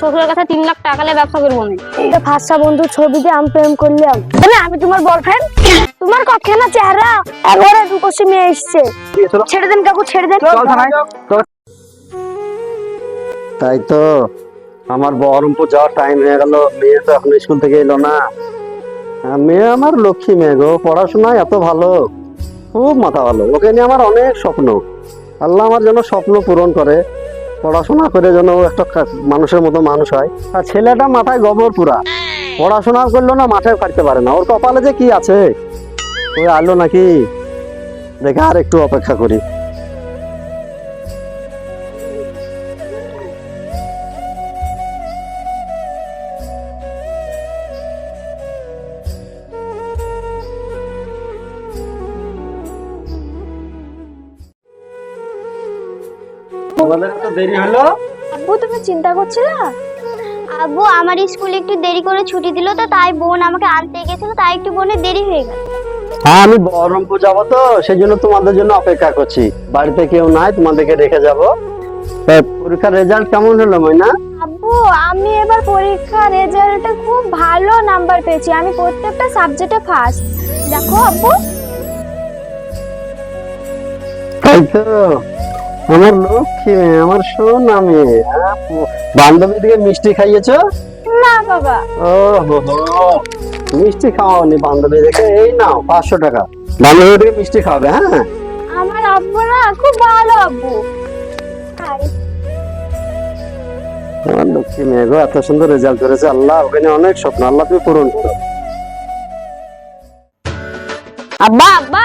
শ্বশুরের কাছে তিন লাখ টাকা নিয়ে ব্যবসা করব এটা বন্ধু ছবিতে আমি প্রেম করলাম। মানে আমি তোমার বয়ফ্রেন্ড তোমার কক্ষে না চেহারা? একবারে রূপসী মেয়ে এসছে। ছেড়ে দেন কাকু ছেড়ে দেন। তাই তো আমার বহরমপুর যাওয়ার টাইম হয়ে গেল। মেয়ে তো এখন স্কুল থেকে এলো না। মেয়ে আমার লক্ষ্মী মেয়ে গো পড়াশোনায় এত ভালো। খুব মাথা ভালো। ওকে নিয়ে আমার অনেক স্বপ্ন। আল্লাহ আমার যেন স্বপ্ন পূরণ করে। পড়াশোনা করে যেন একটা মানুষের মতো মানুষ হয়। আর ছেলেটা মাথায় গোবর পুরা। পড়াশোনা করল না, মাথায় কাটতে পারে না। ওর কপালে যে কি আছে? ওই আলো নাকি? দেখে আর একটু অপেক্ষা করি। তোমাদের তো দেরি হলো। আব্বু তুমি চিন্তা করছ না আব্বু আমার স্কুলে একটু দেরি করে ছুটি দিল তো তাই বোন আমাকে আনতে গেছিল তাই একটু বোনের দেরি হয়ে গেল। হ্যাঁ আমি বহরমপুর যাব তো সেই জন্য তোমাদের জন্য অপেক্ষা করছি। বাড়িতে কেউ নাই তোমাদেরকে রেখে যাব। তা পরীক্ষার রেজাল্ট কেমন হলো ময়না? আব্বু আমি এবার পরীক্ষা রেজাল্টে খুব ভালো নাম্বার পেয়েছি। আমি প্রত্যেকটা সাবজেক্টে ফার্স্ট দেখো আব্বু। তাই তো। আমার লক্ষ্মী আমার সোনা মেয়ে হ্যাঁ, প- বান্ধবী থেকে মিষ্টি খাইয়েছো? না বাবা। ও হো। মিষ্টি খাওয়াওনি বান্ধবী দেখে এই নাও পাঁচশো টাকা। বান্ধবী থেকে মিষ্টি খাওয়াবে হ্যাঁ? আমার আব্বু না খুব ভালো আব্বু। আমার লক্ষ্মী মেয়ে গো এত সুন্দর রেজাল্ট করেছে আল্লাহ ওখানে অনেক স্বপ্ন। আল্লাহ তুমি পূরণ করো। আব্বা আব্বা।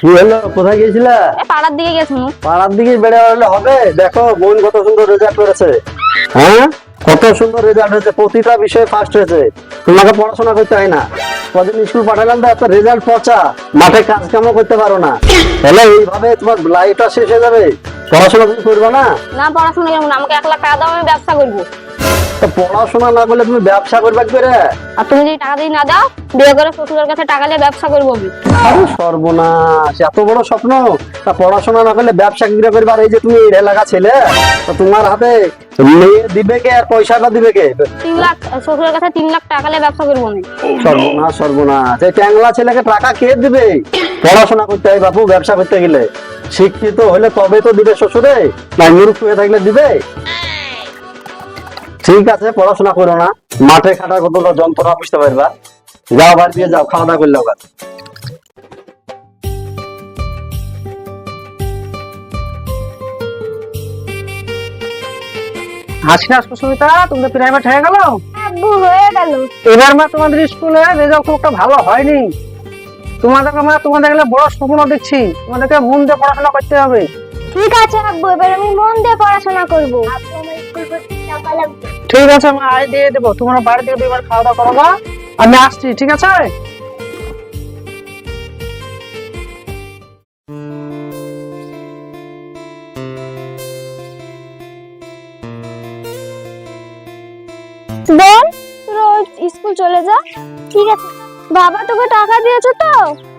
কি হলো কোথায় গিয়েছিলা? পাড়ার দিকে গেছো পাড়ার দিকে বেড়ে হলে হবে? দেখো বোন কত সুন্দর রেজাল্ট করেছে। হ্যাঁ? কত সুন্দর রেজাল্ট হয়েছে। প্রতিটা বিষয়ে ফার্স্ট হয়েছে। তোমাকে পড়াশোনা করতে হয় না। কদিন স্কুল পাঠালাম তো এত রেজাল্ট পচা মাঠে কাজ কামও করতে পারো না। তাহলে এইভাবে তোমার লাইফটা শেষ হয়ে যাবে। পড়াশোনা তুমি করবে না? না পড়াশোনা করব না। আমাকে এক লাখ টাকা দাও আমি ব্যবসা করব। তো পড়াশোনা না করলে তুমি ব্যবসা করবে কি করে? আর তুমি যদি টাকা দিয়ে না দাও বিয়ে করে শ্বশুরের কাছে টাকা নিয়ে ব্যবসা করব আমি। আরে সর্বনাশ এত বড় স্বপ্ন। তা পড়াশোনা না করলে ব্যবসা কি করে করবে? আর এই যে তুমি এই এলাকা ছেলে তো তোমার হাতে মেয়ে দিবে কে আর পয়সাটা দিবে কে? তিন লাখ শ্বশুরের কাছে তিন লাখ টাকা নিয়ে ব্যবসা করব আমি। সর্বনাশ সর্বনাশ। এই ট্যাংলা ছেলেকে টাকা কে দিবে? পড়াশোনা করতে হয় বাপু ব্যবসা করতে গেলে। শিক্ষিত হলে তবে তো দিবে শ্বশুরে না মূর্খ হয়ে থাকলে দিবে? ঠিক আছে পড়াশোনা করো না। মাঠে খাটার কতটা যন্ত্রণা বুঝতে পারবা। যাও বাড়ি দিয়ে যাও খাওয়া দাওয়া করলে হাসিনা তোমাদের প্রাইভেট হয়ে গেল? আব্বু হয়ে গেল। এবার মা তোমাদের স্কুলে রেজাল্ট খুব একটা ভালো হয়নি। তোমাদেরকে মা তোমাদের গেলে বড় স্বপ্ন দিচ্ছি তোমাদেরকে মন দিয়ে পড়াশোনা করতে হবে। ঠিক আছে আব্বু এবার আমি মন দিয়ে পড়াশোনা করব। আব্বু আমার স্কুল ভর্তি টাকা লাগবে। ঠিক আছে মা আয় দিয়ে দেবো। তোমরা বাড়ি থেকে দুইবার খাওয়া দাওয়া করো মা। আমি আসছি ঠিক আছে? বোন রোজ স্কুল চলে যা। ঠিক আছে। বাবা তোকে টাকা দিয়েছে তো?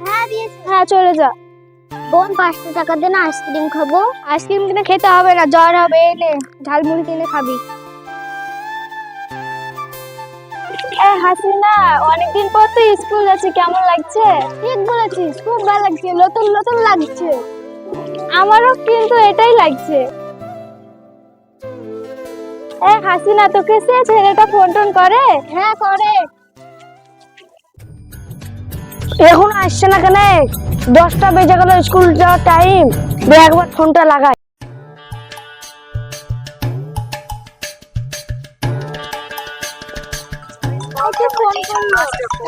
হ্যাঁ দিয়েছে। হ্যাঁ চলে যা। বোন পাঁচশো টাকা দিয়ে না আইসক্রিম খাব। আইসক্রিম কিনে খেতে হবে না জ্বর হবে এনে ঝালমুড়ি কিনে খাবি। এ হাসিনা অনেকদিন পর তো স্কুল যাচ্ছি কেমন লাগছে? ঠিক বলেছিস খুব ভালো লাগছে নতুন নতুন লাগছে। আমারও কিন্তু এটাই লাগছে। এ হাসিনা তোকে সে ছেলেটা ফোন টোন করে? হ্যাঁ করে। এখন আসছে না কেন? দশটা বেজে গেল স্কুল যাওয়ার টাইম একবার ফোনটা লাগাই।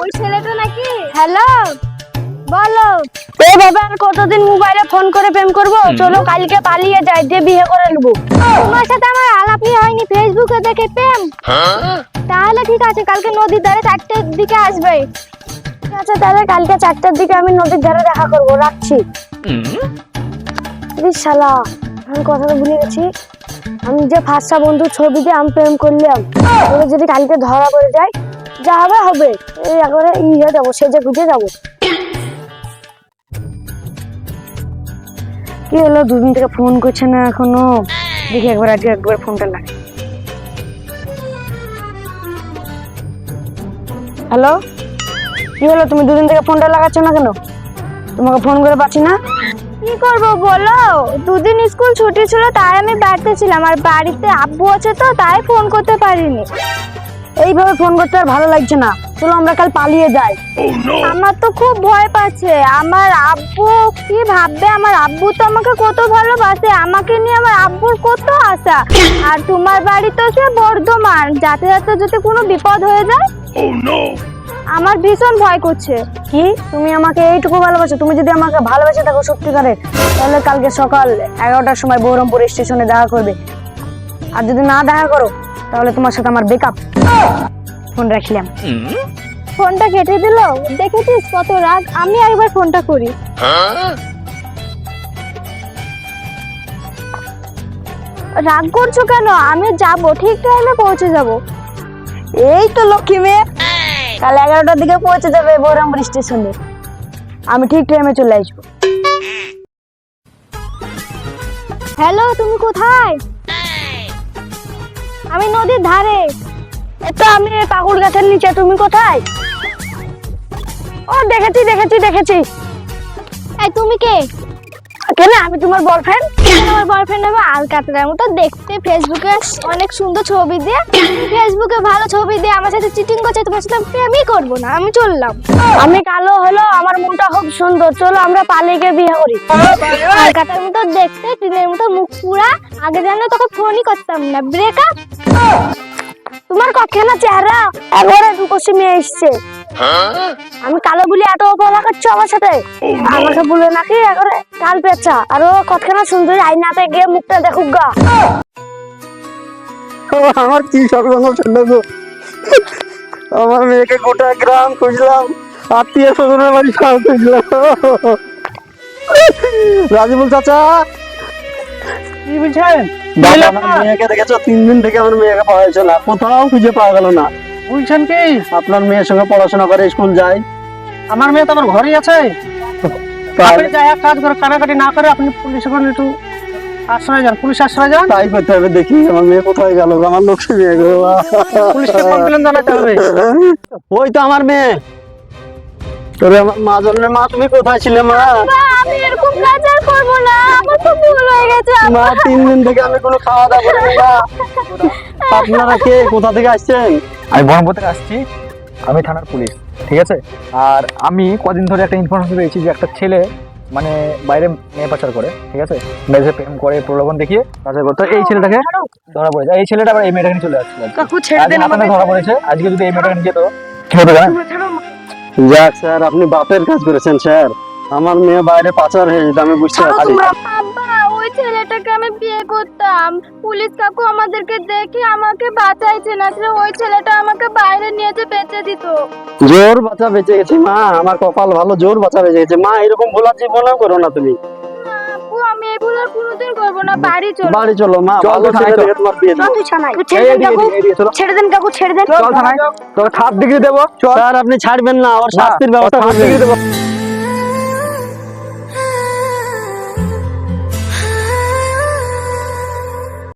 ওই ছেলেটা নাকি? হ্যালো? বলো। এ বাবা আর কতদিন মোবাইলে ফোন করে প্রেম করব? চলো কালকে পালিয়ে যাই দিয়ে বিয়ে করে নেব। তোমার সাথে আমার আলাপই হয়নি ফেসবুকে দেখে প্রেম। তাহলে ঠিক আছে কালকে নদীর ধারে চারটের দিকে আসবে। ঠিক আছে তাহলে কালকে চারটের দিকে আমি নদীর ধারে দেখা করব। রাখছি। শালা আমি কথাটা ভুলে গেছি। আমি যে ফার্স্ট বন্ধু ছবিতে আমি প্রেম করলাম ওরা যদি কালকে ধরা পড়ে যায় যা হবে। হবে এই একবারে ইয়ে যাব, সেজে গুজে যাব। কি হলো? দুদিন থেকে ফোন করছে না এখনও। দেখি একবার আজকে একবার ফোনটা লাগে হ্যালো কি হলো? তুমি দুদিন থেকে ফোনটা লাগাচ্ছ না কেন? তোমাকে ফোন করে পাচ্ছি না? কি করব বলো? দুদিন স্কুল ছুটি ছিল, তাই আমি বাড়িতে ছিলাম। আর বাড়িতে আব্বু আছে তো, তাই ফোন করতে পারিনি। এইভাবে ফোন করতে আর ভালো লাগছে না। চলো আমরা কাল পালিয়ে যাই। আমার তো খুব ভয় পাচ্ছে। আমার আব্বু কি ভাববে? আমার আব্বু তো আমাকে কত ভালোবাসে। আমাকে নিয়ে আমার আব্বুর কত আশা। আর তোমার বাড়ি তো সে বর্ধমান। যাতে যাতে যদি কোনো বিপদ হয়ে যায় আমার ভীষণ ভয় করছে। কি? তুমি আমাকে এইটুকু ভালোবাসো? তুমি যদি আমাকে ভালোবেসে থাকো সত্যিকারের তাহলে কালকে সকাল এগারোটার সময় বহরমপুর স্টেশনে দেখা করবে। আর যদি না দেখা করো তাহলে তোমার সাথে আমার বেকআপ ফোন রাখলাম। ফোনটা কেটে দিল। দেখেছিস কত রাগ আমি একবার ফোনটা করি। রাগ করছ কেন? আমি যাব। ঠিক টাইমে পৌঁছে যাব। এই তো লক্ষ্মী মেয়ে। কাল এগারোটার দিকে পৌঁছে যাবে বহরমপুর স্টেশনে। আমি ঠিক টাইমে চলে আসব। হ্যালো, তুমি কোথায়? আমি নদীর ধারে। তো আমি পাকুড় গাছের নিচে, তুমি কোথায়? ও, দেখেছি দেখেছি দেখেছি। এই, তুমি কে? কেন আমি তোমার বয়ফ্রেন্ড আমার বয়ফ্রেন্ড হবে আলকাতরার মতো। দেখতে ফেসবুকে অনেক সুন্দর ছবি দিয়ে। ফেসবুকে ভালো ছবি দিয়ে আমার সাথে চিটিং করছে, তোমার সাথে প্রেমই করব না, আমি চললাম। আমি কালো হলো আমার মনটা খুব সুন্দর। চলো, আমরা পালিয়ে গিয়ে বিয়ে করি। আলকাতার মতো দেখতে টিনের মতো মুখ পুরা। আগে জানলে তোকে ফোনই করতাম না। ব্রেকআপ তোমার কক্ষে না চেহারা একবারে রূপসী মেয়ে এসছে। আমি কালো বলি এত অপলা করছ আমার সাথে? আমাকে বলে নাকি একবারে কাল পেঁচা আর ও কতখানা সুন্দর আইনাতে গিয়ে মুখটা দেখুক গা। আমার কি সর্বনাশ হলো গো? আমার মেয়েকে গোটা গ্রাম খুঁজলাম আত্মীয় স্বজনের বাড়ি সব খুঁজলাম। রাজিবুল চাচা? কি বলছেন? মেয়েকে দেখেছ? তিন দিন থেকে আমার মেয়েকে পাওয়া যাচ্ছে না। কোথাও খুঁজে পাওয়া গেল না। বলছেন কি? আপনার মেয়ের সঙ্গে পড়াশোনা করে স্কুল যায়। আমার মেয়ে তো আমার ঘরেই আছে। আপনি যা এক কাজ করে কানাকাটি না করে আপনি পুলিশ ওখানে একটু আশ্রয় যান পুলিশ আশ্রয় যান। তাই করতে হবে দেখি আমার মেয়ে কোথায় গেল আমার লক্ষ্মী মেয়ে গো। পুলিশকে কমপ্লেন জানাতে হবে। ওই তো আমার মেয়ে। তবে আমার মা জন্মের মা তুমি কোথায় ছিলে মা? আমি এরকম কাজ আর করব না আমার খুব ভুল হয়ে গেছে মা তিন দিন থেকে আমি কোনো খাওয়া দাওয়া করিনি মা আপনারা কে কোথা থেকে আসছেন? আমি বহরমপুর থেকে আসছি আমি থানার পুলিশ ঠিক আছে? আর আমি কদিন ধরে একটা ইনফরমেশন পেয়েছি যে একটা ছেলে মানে বাইরে মেয়ে পাচার করে ঠিক আছে? মেয়েদের প্রেম করে প্রলোভন দেখিয়ে পাচার করতে। এই ছেলেটাকে ধরা পড়েছে। এই ছেলেটা আবার এই মেয়েটাকে নিয়ে চলে আসছে কাকু ছেড়ে দেন আমাকে। ধরা পড়েছে। আজকে যদি এই মেয়েটাকে নিয়ে যেত কি হতো জানেন যাক স্যার আপনি বাপের কাজ করেছেন স্যার। আমার মেয়ে বাইরে পাচার হয়ে যেত আমি বুঝতে পারছি আব্বা ওই ছেলেটাকে আমি বিয়ে করতাম। পুলিশ কাকু আমাদেরকে দেখে আমাকে বাঁচাইছে না আসলে ওই ছেলেটা আমাকে বাইরে নিয়ে যে বেঁচে দিত। জোর বাচ্চা বেঁচে গেছি মা আমার কপাল ভালো জোর বাচ্চা বেঁচে গেছে। মা এরকম ভোলা জীবনেও করো না তুমি। আমি এগুলো আর কোনোদিন করব না বাড়ি চলো। বাড়ি চলো মা চল, ভালো থানায় ছেলে দেখে তোমার বিয়ে দেবো। তুই ছানাই। ছেড়ে দেন কাকু। ছেড়ে দেন কাকু ছেড়ে দেন। চল থানায় তোকে সাত ডিগ্রি দেবো। চল। স্যার আপনি ছাড়বেন না ওর শাস্তির ব্যবস্থা সাত ডিগ্রি দেবো।